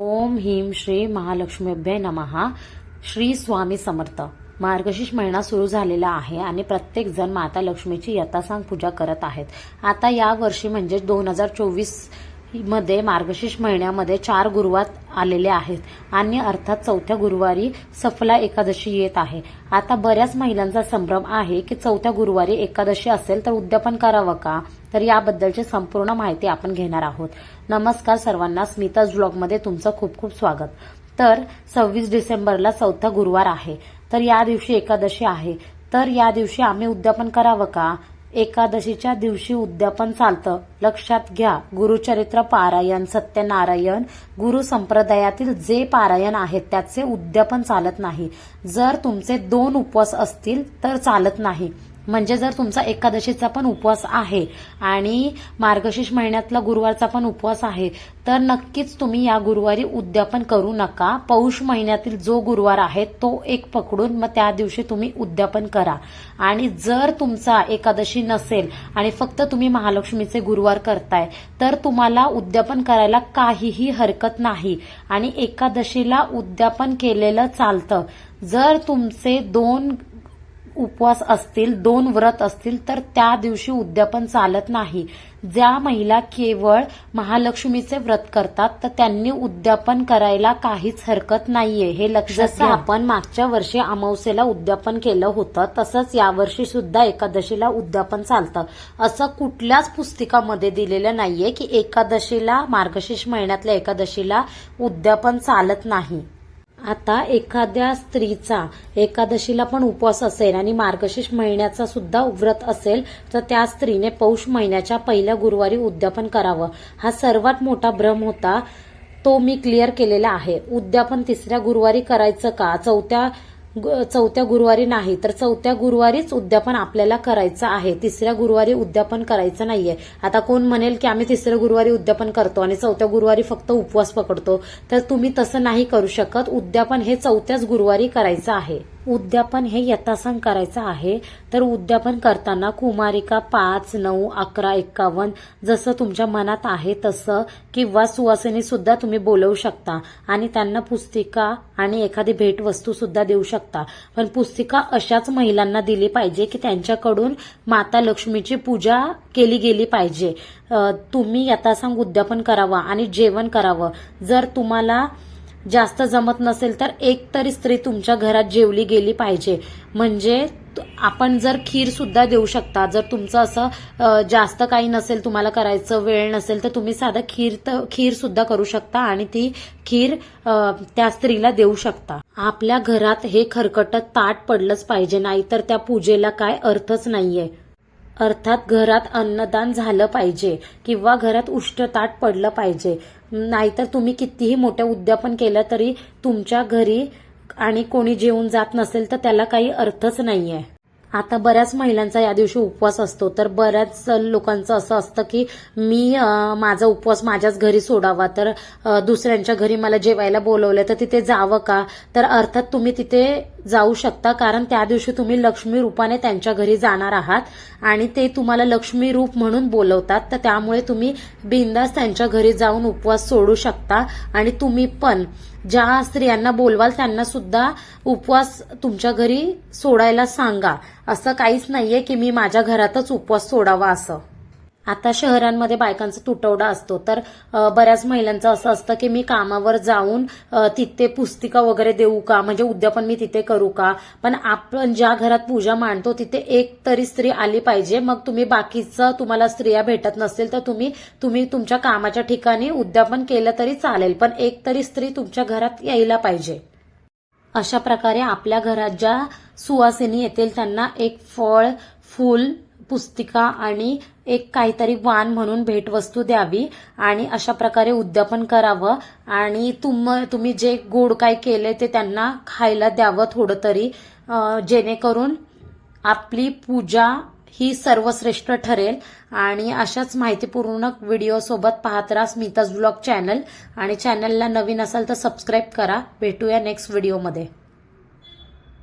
ओम ह्रीम श्री महालक्ष्मीभ्य नमहा श्री स्वामी समर्थ. मार्गशीर्ष महिना सुरू झालेला आहे आणि प्रत्येक जण माता लक्ष्मीची यथासांग पूजा करत आहेत. आता या वर्षी म्हणजे दोन हजार चोवीसमध्ये मार्गशीर्ष महिन्यामध्ये चार गुरुवार आलेले आहेत. आणि अर्थात चौथ्या गुरुवारी सफला एकादशी येत आहे. आता बऱ्याच महिलांचा संभ्रम आहे की चौथ्या गुरुवारी एकादशी असेल तर उद्यापन करावं का? तर याबद्दलची संपूर्ण माहिती आपण घेणार आहोत. नमस्कार सर्वांना स्मिताज ब्लॉगमध्ये तुमचं खूप खूप स्वागत. तर सव्वीस डिसेंबरला चौथा गुरुवार आहे. तर या दिवशी एकादशी आहे. तर या दिवशी आम्ही उद्यापन करावं का? एकादशीच्या दिवशी उद्यापन चालतं. लक्षात घ्या गुरुचरित्र पारायण सत्यनारायण गुरु संप्रदायातील जे पारायण आहेत त्याचे उद्यापन चालत नाही. जर तुमचे दोन उपवास असतील तर चालत नाही. म्हणजे जर तुमचा एकादशीचा पण उपवास आहे आणि मार्गशीर्ष महिन्यातला गुरुवारचा पण उपवास आहे तर नक्कीच तुम्ही या गुरुवारी उद्यापन करू नका. पौष महिन्यातील जो गुरुवार आहे तो एक पकडून मग त्या दिवशी तुम्ही उद्यापन करा. आणि जर तुमचा एकादशी नसेल आणि फक्त तुम्ही महालक्ष्मीचे गुरुवार करताय तर तुम्हाला उद्यापन करायला काहीही हरकत नाही. आणि एकादशीला उद्यापन केलेलं चालतं. जर तुमचे दोन उपवास असतील दोन व्रत असतील तर त्या दिवशी उद्यापन चालत नाही. ज्या महिला केवळ महालक्ष्मीचे व्रत करतात तर त्यांनी उद्यापन करायला काहीच हरकत नाहीये. हे लक्षात आपण मागच्या वर्षी अमावस्येला उद्यापन केलं होतं तसंच यावर्षी सुद्धा एकादशीला उद्यापन चालतं. असं कुठल्याच पुस्तिकामध्ये दिलेलं नाहीये की एकादशीला मार्गशीर्ष महिन्यातल्या एकादशीला उद्यापन चालत नाही. आता एखाद्या स्त्रीचा एकादशीला पण उपवास असेल आणि मार्गशीर्ष महिन्याचा सुद्धा व्रत असेल तर त्या स्त्रीने पौष महिन्याच्या पहिल्या गुरुवारी उद्यापन करावं. हा सर्वात मोठा भ्रम होता तो मी क्लिअर केलेला आहे. उद्यापन तिसऱ्या गुरुवारी करायचं का? चौथ्या चौथ्या गुरुवारी नाही तर चौथ्या गुरुवारीच उद्यापन आपल्याला करायचं आहे. तिसऱ्या गुरुवारी उद्यापन करायचं नाहीये. आता कोण म्हणेल की आम्ही तिसऱ्या गुरुवारी उद्यापन करतो आणि चौथ्या गुरुवारी फक्त उपवास पकडतो तर तुम्ही तसं नाही करू शकत. उद्यापन हे चौथ्याच गुरुवारी करायचं आहे. उद्यापन हे यथासंग करायचं आहे. तर उद्यापन करताना कुमारिका पाच नऊ अकरा एक्कावन्न जसं तुमच्या मनात आहे तसं किंवा सुवासिनी सुद्धा तुम्ही बोलवू शकता. आणि त्यांना पुस्तिका आणि एखादी भेटवस्तू सुद्धा देऊ शकता. पण पुस्तिका अशाच महिलांना दिली पाहिजे की त्यांच्याकडून माता लक्ष्मीची पूजा केली गेली पाहिजे. तुम्ही यथासांग उद्यापन करावं आणि जेवण करावं. जर तुम्हाला जास्त जमत नसेल तर एक तरी स्त्री तुमच्या घरात जेवली गेली पाहिजे. म्हणजे आपण जर खीर सुद्धा देऊ शकता जर तुमचं असं जास्त काही नसेल तुम्हाला करायचं वेळ नसेल तर तुम्ही साधं खीर तर खीर सुद्धा करू शकता आणि ती खीर त्या स्त्रीला देऊ शकता. आपल्या घरात हे खरकटत ताट पडलंच पाहिजे नाहीतर त्या पूजेला काय अर्थच नाहीये. अर्थात घरात अन्नदान झालं पाहिजे किंवा घरात उष्टताट पडलं पाहिजे. नाहीतर तुम्ही कितीही मोठं उद्यापन केलं तरी तुमच्या घरी आणि कोणी जेवून जात नसेल तर त्याला काही अर्थच नाहीये. आता बऱ्याच महिलांचा या दिवशी उपवास असतो. तर बऱ्याच लोकांचं असं असतं की मी माझा उपवास माझ्याच घरी सोडावा. तर दुसऱ्यांच्या घरी मला जेवायला बोलवलं तर तिथे जावं का? तर अर्थात तुम्ही तिथे जाऊ शकता कारण त्या दिवशी तुम्ही लक्ष्मी रूपाने त्यांच्या घरी जाणार आहात आणि ते तुम्हाला लक्ष्मी रूप म्हणून बोलवतात. तर त्यामुळे तुम्ही बिंदास त्यांच्या घरी जाऊन उपवास सोडू शकता आणि तुम्ही पण ज्या स्त्रियांना बोलवाल त्यांना सुद्धा उपवास तुमच्या घरी सोडायला सांगा. असं काहीच नाहीये की मी माझ्या घरातच उपवास सोडावा असं. आता शहरांमध्ये बायकांचा तुटवडा असतो. तर बऱ्याच महिलांचं असं असतं की मी कामावर जाऊन तिथे पुस्तिका वगैरे देऊ का? म्हणजे उद्यापन मी तिथे करू का? पण आपण ज्या घरात पूजा मांडतो तिथे एक तरी स्त्री आली पाहिजे. मग तुम्ही बाकीचं तुम्हाला स्त्रिया भेटत नसेल तर तुम्ही तुम्ही तुमच्या कामाच्या ठिकाणी उद्यापन केलं तरी चालेल. पण एक तरी स्त्री तुमच्या घरात यायला पाहिजे. अशा प्रकारे आपल्या घरात ज्या सुवासिनी येतील त्यांना एक फळ फूल पुस्तिका आणि एक काहीतरी वाण म्हणून भेटवस्तू द्यावी आणि अशा प्रकारे उद्यापन करावं. आणि तुम तुम्ही जे गोड काय केले ते त्यांना खायला द्यावं थोडं तरी जेणेकरून आपली पूजा ही सर्वश्रेष्ठ ठरेल. आणि अशाच माहितीपूर्ण व्हिडिओसोबत पाहत राहा स्मिताज ब्लॉग चॅनल. आणि चॅनलला नवीन असाल तर सबस्क्राईब करा. भेटूया नेक्स्ट व्हिडिओमध्ये.